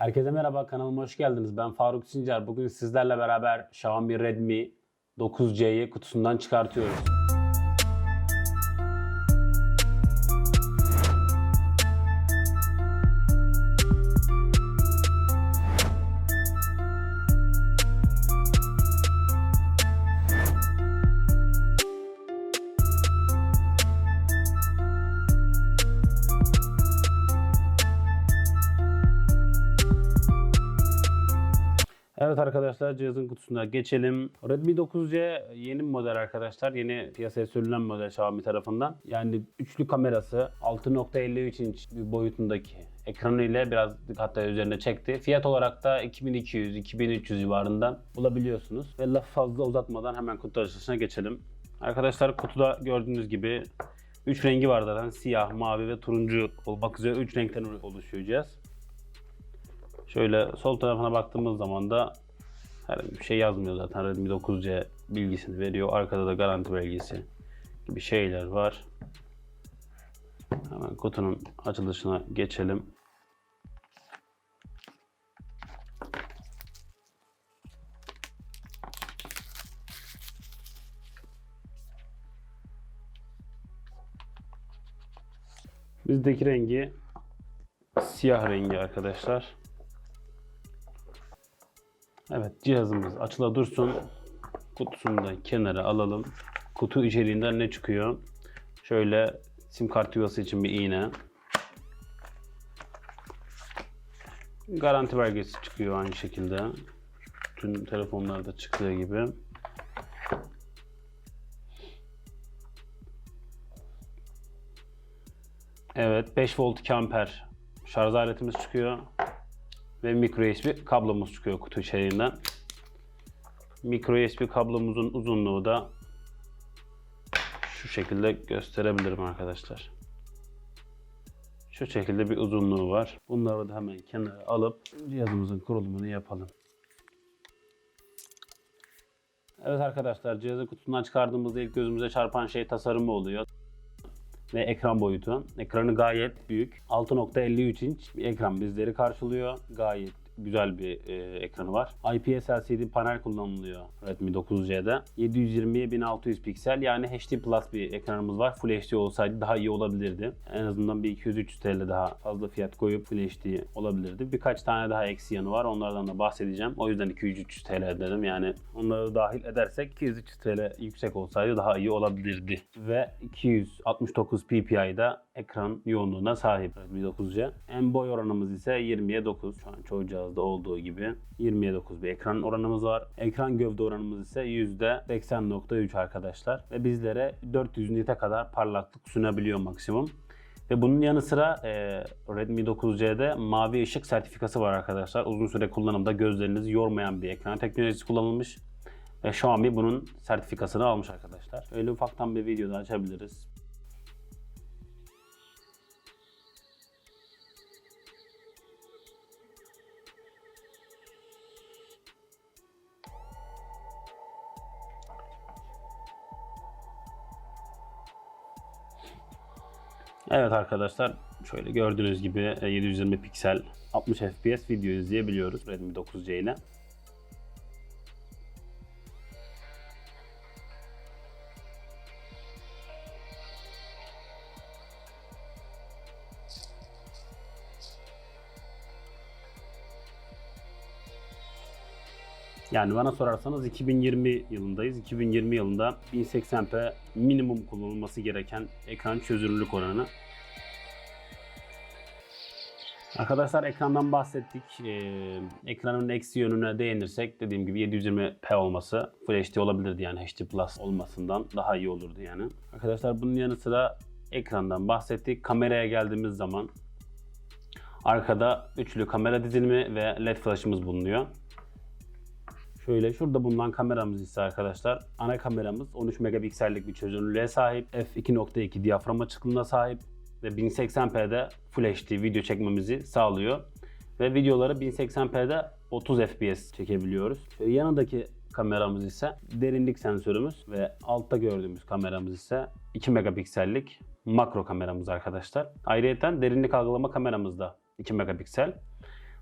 Herkese merhaba kanalıma hoş geldiniz. Ben Faruk Sincar. Bugün sizlerle beraber Xiaomi Redmi 9C'yi kutusundan çıkartıyoruz. Evet arkadaşlar cihazın kutusuna geçelim. Redmi 9C yeni model arkadaşlar. Yeni piyasaya sürülen model Xiaomi tarafından. Yani üçlü kamerası 6.53 inç boyutundaki ekranı ile biraz hatta üzerine çekti. Fiyat olarak da 2200-2300 civarında bulabiliyorsunuz. Ve lafı fazla uzatmadan hemen kutu açılışına geçelim. Arkadaşlar kutuda gördüğünüz gibi 3 rengi var zaten. Siyah, mavi ve turuncu olmak üzere 3 renkten oluşuyor cihaz. Şöyle sol tarafına baktığımız zaman da herhangi bir şey yazmıyor zaten. Redmi 9C bilgisini veriyor. Arkada da garanti belgesi gibi şeyler var. Hemen kutunun açılışına geçelim. Bizdeki rengi siyah rengi arkadaşlar. Evet cihazımız açıla dursun. Kutusunu da kenara alalım. Kutu içeriğinden ne çıkıyor? Şöyle sim kart yuvası için bir iğne. Garanti belgesi çıkıyor aynı şekilde. Tüm telefonlarda çıktığı gibi. Evet 5 volt 2 amper şarj aletimiz çıkıyor ve micro USB kablomuz çıkıyor kutu içeriğinden. Micro USB kablomuzun uzunluğu da şu şekilde gösterebilirim arkadaşlar. Şu şekilde bir uzunluğu var. Bunları da hemen kenara alıp cihazımızın kurulumunu yapalım. Evet arkadaşlar cihazı kutusundan çıkardığımızda ilk gözümüze çarpan şey tasarımı oluyor ve ekran boyutu. Ekranı gayet büyük. 6.53 inç bir ekran bizleri karşılıyor. Gayet güzel bir e, ekranı var. IPS LCD panel kullanılıyor Redmi 9C'de. 720 1600 piksel yani HD Plus bir ekranımız var. Full HD olsaydı daha iyi olabilirdi. En azından bir 200-300 TL daha fazla fiyat koyup Full HD olabilirdi. Birkaç tane daha eksi yanı var. Onlardan da bahsedeceğim. O yüzden 200-300 TL dedim. Yani onları dahil edersek 200-300 TL yüksek olsaydı daha iyi olabilirdi. Ve 269 ppi'da ekran yoğunluğuna sahip Redmi 9C. En boy oranımız ise 20'ye 9. Şu an çoğu cihazda olduğu gibi 20'ye 9 bir ekran oranımız var. Ekran gövde oranımız ise %80.3 arkadaşlar. Ve bizlere 400 nite kadar parlaklık sunabiliyor maksimum. Ve bunun yanı sıra e, Redmi 9C'de mavi ışık sertifikası var arkadaşlar. Uzun süre kullanımda gözlerinizi yormayan bir ekran teknolojisi kullanılmış. Ve Xiaomi bunun sertifikasını almış arkadaşlar. Öyle ufaktan bir video da açabiliriz. Evet arkadaşlar şöyle gördüğünüz gibi e, 720 piksel 60 fps video izleyebiliyoruz Redmi 9C ile. Yani bana sorarsanız 2020 yılındayız. 2020 yılında 1080p minimum kullanılması gereken ekran çözünürlük oranı. Arkadaşlar ekrandan bahsettik. Ee, ekranın eksi yönüne değinirsek dediğim gibi 720p olması Full HD olabilirdi yani HD Plus olmasından daha iyi olurdu yani. Arkadaşlar bunun yanı sıra ekrandan bahsettik. Kameraya geldiğimiz zaman arkada üçlü kamera dizilimi ve led flash'ımız bulunuyor. Şöyle şurada bulunan kameramız ise arkadaşlar ana kameramız 13 megapiksellik bir çözünürlüğe sahip. f2.2 diyafram açıklığına sahip ve 1080p'de Full HD video çekmemizi sağlıyor. Ve videoları 1080p'de 30 fps çekebiliyoruz. Şöyle yanındaki kameramız ise derinlik sensörümüz ve altta gördüğümüz kameramız ise 2 megapiksellik makro kameramız arkadaşlar. Ayrıca derinlik algılama kameramız da 2 megapiksel.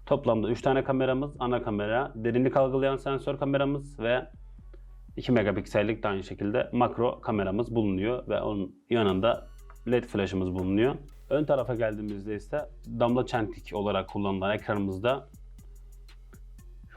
Toplamda 3 tane kameramız, ana kamera, derinlik algılayan sensör kameramız ve 2 megapiksellik de aynı şekilde makro kameramız bulunuyor ve onun yanında led flash'ımız bulunuyor. Ön tarafa geldiğimizde ise damla çentik olarak kullanılan ekranımızda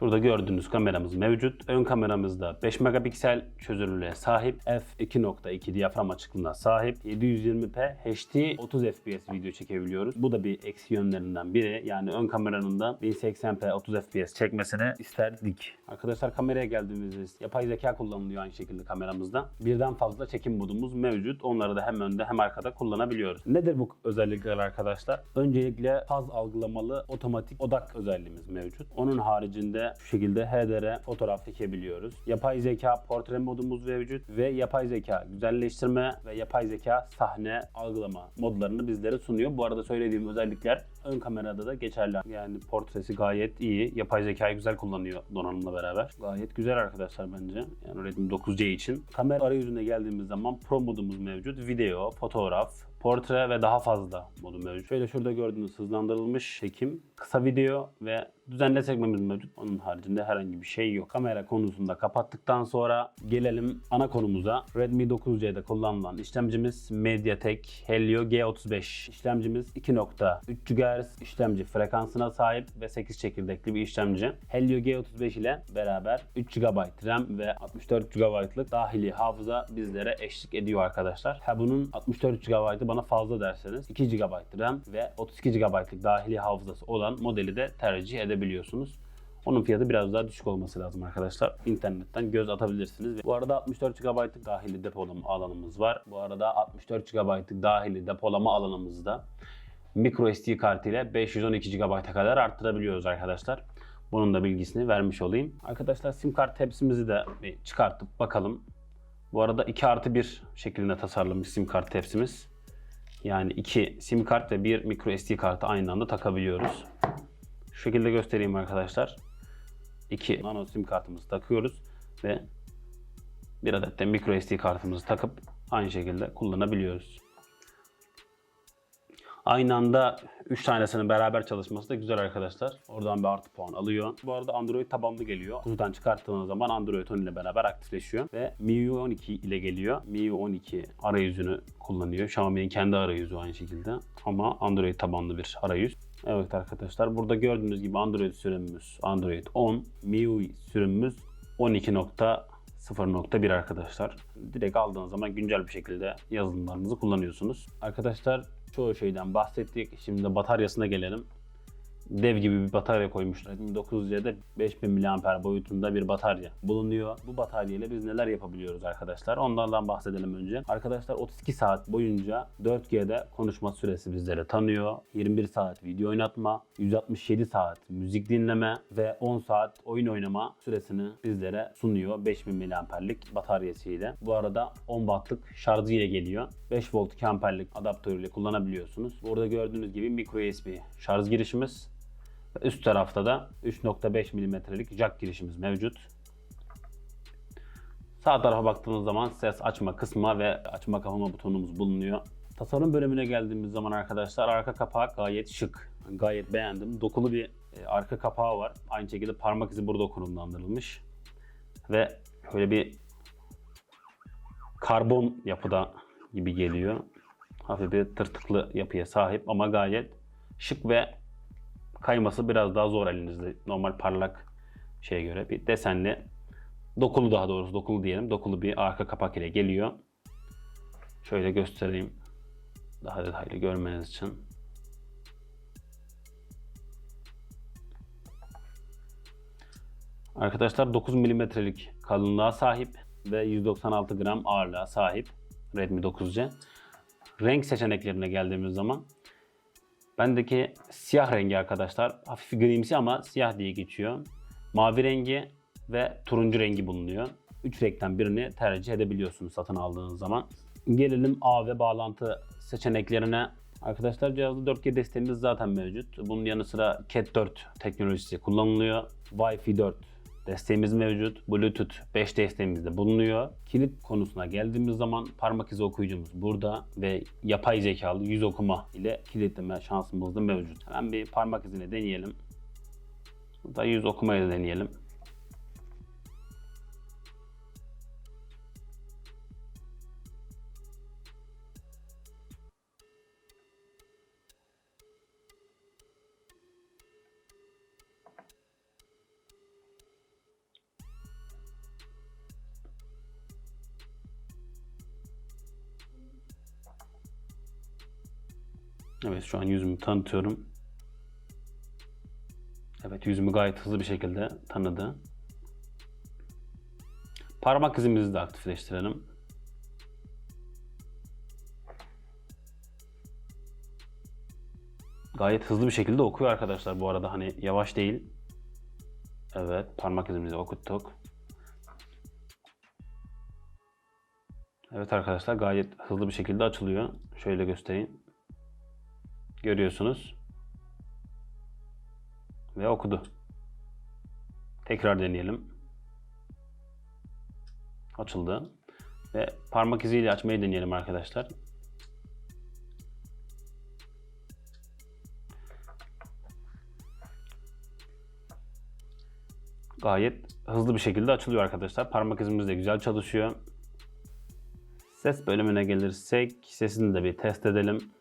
Şurada gördüğünüz kameramız mevcut. Ön kameramızda 5 megapiksel çözünürlüğe sahip. f2.2 diyafram açıklığına sahip. 720p HD 30 fps video çekebiliyoruz. Bu da bir eksi yönlerinden biri. Yani ön kameranın da 1080p 30 fps çekmesini isterdik. Arkadaşlar kameraya geldiğimizde yapay zeka kullanılıyor aynı şekilde kameramızda. Birden fazla çekim modumuz mevcut. Onları da hem önde hem arkada kullanabiliyoruz. Nedir bu özellikler arkadaşlar? Öncelikle faz algılamalı otomatik odak özelliğimiz mevcut. Onun haricinde şu şekilde HDR fotoğraf çekebiliyoruz. Yapay zeka portre modumuz mevcut ve yapay zeka güzelleştirme ve yapay zeka sahne algılama modlarını bizlere sunuyor. Bu arada söylediğim özellikler ön kamerada da geçerli. Yani portresi gayet iyi. Yapay zekayı güzel kullanıyor donanımla beraber. Gayet güzel arkadaşlar bence. Yani Redmi 9C için. Kamera arayüzüne geldiğimiz zaman Pro modumuz mevcut. Video, fotoğraf, portre ve daha fazla modu mevcut. Şöyle şurada gördüğünüz hızlandırılmış çekim, kısa video ve düzenli sekmemiz mevcut. Onun haricinde herhangi bir şey yok. Kamera konusunda kapattıktan sonra gelelim ana konumuza. Redmi 9C'de kullanılan işlemcimiz MediaTek Helio G35. İşlemcimiz 2.3 GHz işlemci frekansına sahip ve 8 çekirdekli bir işlemci. Helio G35 ile beraber 3 GB RAM ve 64 GB'lık dahili hafıza bizlere eşlik ediyor arkadaşlar. Ha bunun 64 GB'ı bana fazla derseniz 2 GB RAM ve 32 GB'lık dahili hafızası olan modeli de tercih edebiliyorsunuz. Onun fiyatı biraz daha düşük olması lazım arkadaşlar. İnternetten göz atabilirsiniz. Bu arada 64 GB'lık dahili depolama alanımız var. Bu arada 64 GB'lık dahili depolama alanımızda micro SD kartı ile 512 GB'a kadar arttırabiliyoruz arkadaşlar. Bunun da bilgisini vermiş olayım. Arkadaşlar sim kart tepsimizi de bir çıkartıp bakalım. Bu arada 2 artı 1 şeklinde tasarlanmış sim kart tepsimiz. Yani 2 sim kart ve 1 micro SD kartı aynı anda takabiliyoruz. Şekilde göstereyim arkadaşlar. 2 nano sim kartımızı takıyoruz ve bir adet de micro SD kartımızı takıp aynı şekilde kullanabiliyoruz. Aynı anda 3 tanesinin beraber çalışması da güzel arkadaşlar. Oradan bir artı puan alıyor. Bu arada Android tabanlı geliyor. Kutudan çıkarttığınız zaman Android 10 ile beraber aktifleşiyor. Ve MIUI 12 ile geliyor. MIUI 12 arayüzünü kullanıyor. Xiaomi'nin kendi arayüzü aynı şekilde. Ama Android tabanlı bir arayüz. Evet arkadaşlar burada gördüğünüz gibi Android sürümümüz Android 10. MIUI sürümümüz 12.0.1 arkadaşlar. Direkt aldığınız zaman güncel bir şekilde yazılımlarınızı kullanıyorsunuz. Arkadaşlar çoğu şeyden bahsettik. Şimdi de bataryasına gelelim. Dev gibi bir batarya koymuşlar. Redmi 9C'de 5000 mAh boyutunda bir batarya bulunuyor. Bu batarya ile biz neler yapabiliyoruz arkadaşlar? Onlardan bahsedelim önce. Arkadaşlar 32 saat boyunca 4G'de konuşma süresi bizlere tanıyor. 21 saat video oynatma, 167 saat müzik dinleme ve 10 saat oyun oynama süresini bizlere sunuyor 5000 mAh'lik bataryasıyla. Bu arada 10 wattlık şarjı ile geliyor. 5 volt 2 amperlik adaptörüyle kullanabiliyorsunuz. Burada gördüğünüz gibi micro USB şarj girişimiz Üst tarafta da 3.5 mm'lik jack girişimiz mevcut. Sağ tarafa baktığınız zaman ses açma, kısma ve açma kapama butonumuz bulunuyor. Tasarım bölümüne geldiğimiz zaman arkadaşlar arka kapağı gayet şık. Gayet beğendim. Dokulu bir e, arka kapağı var. Aynı şekilde parmak izi burada konumlandırılmış. Ve şöyle bir karbon yapıda gibi geliyor. Hafif bir tırtıklı yapıya sahip ama gayet şık ve kayması biraz daha zor elinizde. Normal parlak şeye göre bir desenli dokulu daha doğrusu dokulu diyelim. Dokulu bir arka kapak ile geliyor. Şöyle göstereyim daha detaylı görmeniz için. Arkadaşlar 9 milimetrelik kalınlığa sahip ve 196 gram ağırlığa sahip Redmi 9C. Renk seçeneklerine geldiğimiz zaman Bendeki siyah rengi arkadaşlar. Hafif grimsi ama siyah diye geçiyor. Mavi rengi ve turuncu rengi bulunuyor. Üç renkten birini tercih edebiliyorsunuz satın aldığınız zaman. Gelelim A ve bağlantı seçeneklerine. Arkadaşlar cihazda 4G desteğimiz zaten mevcut. Bunun yanı sıra Cat 4 teknolojisi kullanılıyor. Wi-Fi 4 desteğimiz mevcut. Bluetooth 5 desteğimiz de bulunuyor. Kilit konusuna geldiğimiz zaman parmak izi okuyucumuz burada ve yapay zekalı yüz okuma ile kilitleme şansımız da mevcut. Hemen bir parmak izini deneyelim. Da 100 okumayı deneyelim. Evet şu an yüzümü tanıtıyorum. Evet yüzümü gayet hızlı bir şekilde tanıdı. Parmak izimizi de aktifleştirelim. Gayet hızlı bir şekilde okuyor arkadaşlar bu arada hani yavaş değil. Evet parmak izimizi okuttuk. Evet arkadaşlar gayet hızlı bir şekilde açılıyor. Şöyle göstereyim. Görüyorsunuz. Ve okudu. Tekrar deneyelim. Açıldı. Ve parmak iziyle açmayı deneyelim arkadaşlar. Gayet hızlı bir şekilde açılıyor arkadaşlar. Parmak izimiz de güzel çalışıyor. Ses bölümüne gelirsek sesini de bir test edelim.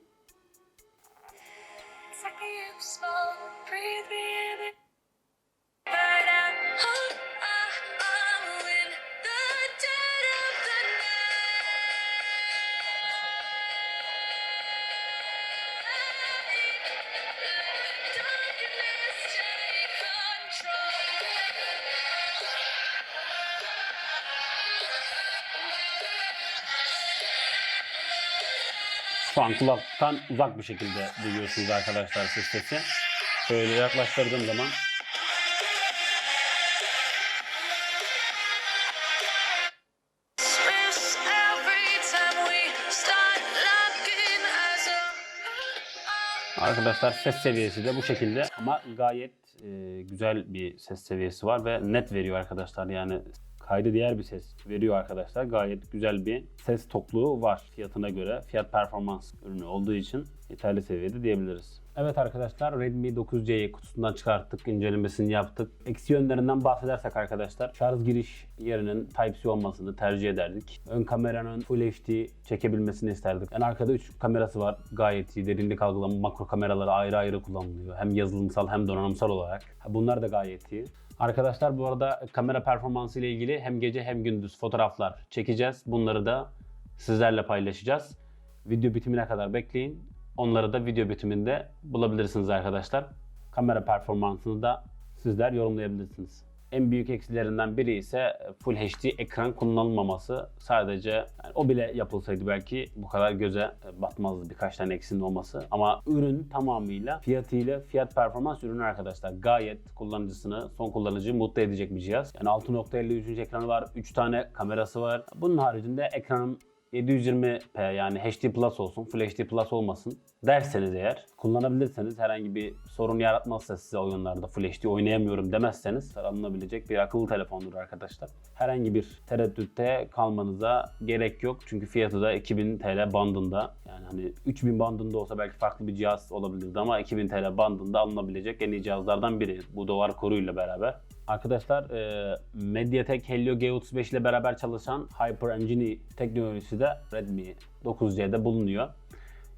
Şu an kulaktan uzak bir şekilde duyuyorsunuz arkadaşlar ses sesi. Şöyle yaklaştırdığım zaman. Arkadaşlar ses seviyesi de bu şekilde. Ama gayet e, güzel bir ses seviyesi var ve net veriyor arkadaşlar yani kaydı diğer bir ses veriyor arkadaşlar. Gayet güzel bir ses tokluğu var fiyatına göre. Fiyat performans ürünü olduğu için yeterli seviyede diyebiliriz. Evet arkadaşlar Redmi 9C'yi kutusundan çıkarttık, incelemesini yaptık. Eksi yönlerinden bahsedersek arkadaşlar şarj giriş yerinin Type-C olmasını tercih ederdik. Ön kameranın Full HD çekebilmesini isterdik. En arkada 3 kamerası var. Gayet iyi. Derinlik algılama makro kameraları ayrı ayrı kullanılıyor. Hem yazılımsal hem donanımsal olarak. Bunlar da gayet iyi. Arkadaşlar bu arada kamera performansı ile ilgili hem gece hem gündüz fotoğraflar çekeceğiz. Bunları da sizlerle paylaşacağız. Video bitimine kadar bekleyin. Onları da video bitiminde bulabilirsiniz arkadaşlar. Kamera performansını da sizler yorumlayabilirsiniz. En büyük eksilerinden biri ise Full HD ekran kullanılmaması. Sadece yani o bile yapılsaydı belki bu kadar göze batmazdı birkaç tane eksinin olması. Ama ürün tamamıyla fiyatıyla fiyat performans ürünü arkadaşlar. Gayet kullanıcısını, son kullanıcıyı mutlu edecek bir cihaz. Yani 6.53 ekranı var, 3 tane kamerası var. Bunun haricinde ekranın 720p yani HD Plus olsun, Full HD Plus olmasın derseniz eğer kullanabilirseniz herhangi bir sorun yaratmazsa size oyunlarda Full HD oynayamıyorum demezseniz alınabilecek bir akıllı telefondur arkadaşlar. Herhangi bir tereddütte kalmanıza gerek yok çünkü fiyatı da 2000 TL bandında. Yani hani 3000 bandında olsa belki farklı bir cihaz olabilirdi ama 2000 TL bandında alınabilecek en iyi cihazlardan biri bu duvar koruyla beraber. Arkadaşlar e, Mediatek Helio G35 ile beraber çalışan HyperEngine teknolojisi de Redmi 9C'de bulunuyor.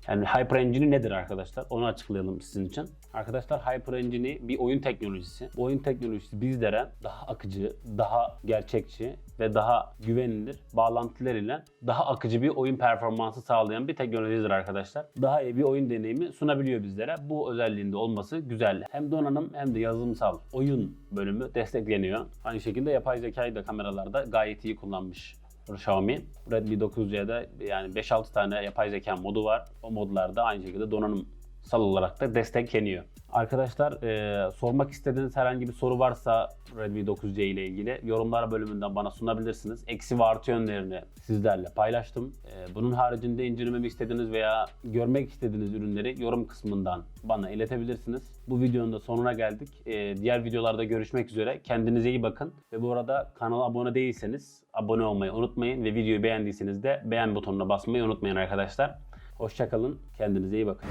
Yani HyperEngine nedir arkadaşlar? Onu açıklayalım sizin için. Arkadaşlar HyperEngine bir oyun teknolojisi. Bu oyun teknolojisi bizlere daha akıcı, daha gerçekçi ve daha güvenilir bağlantılar ile daha akıcı bir oyun performansı sağlayan bir teknolojidir arkadaşlar. Daha iyi bir oyun deneyimi sunabiliyor bizlere. Bu özelliğinde olması güzel. Hem donanım hem de yazılımsal oyun bölümü destekleniyor. Aynı şekilde yapay zekayı da kameralarda gayet iyi kullanmış Xiaomi. Redmi 9C'de yani 5-6 tane yapay zeka modu var. O modlarda aynı şekilde donanımsal olarak da destekleniyor. Arkadaşlar e, sormak istediğiniz herhangi bir soru varsa Redmi 9C ile ilgili yorumlar bölümünden bana sunabilirsiniz. Eksi ve artı yönlerini sizlerle paylaştım. E, bunun haricinde incelememi istediğiniz veya görmek istediğiniz ürünleri yorum kısmından bana iletebilirsiniz. Bu videonun da sonuna geldik. E, diğer videolarda görüşmek üzere. Kendinize iyi bakın. Ve bu arada kanala abone değilseniz abone olmayı unutmayın. Ve videoyu beğendiyseniz de beğen butonuna basmayı unutmayın arkadaşlar. Hoşçakalın. Kendinize iyi bakın.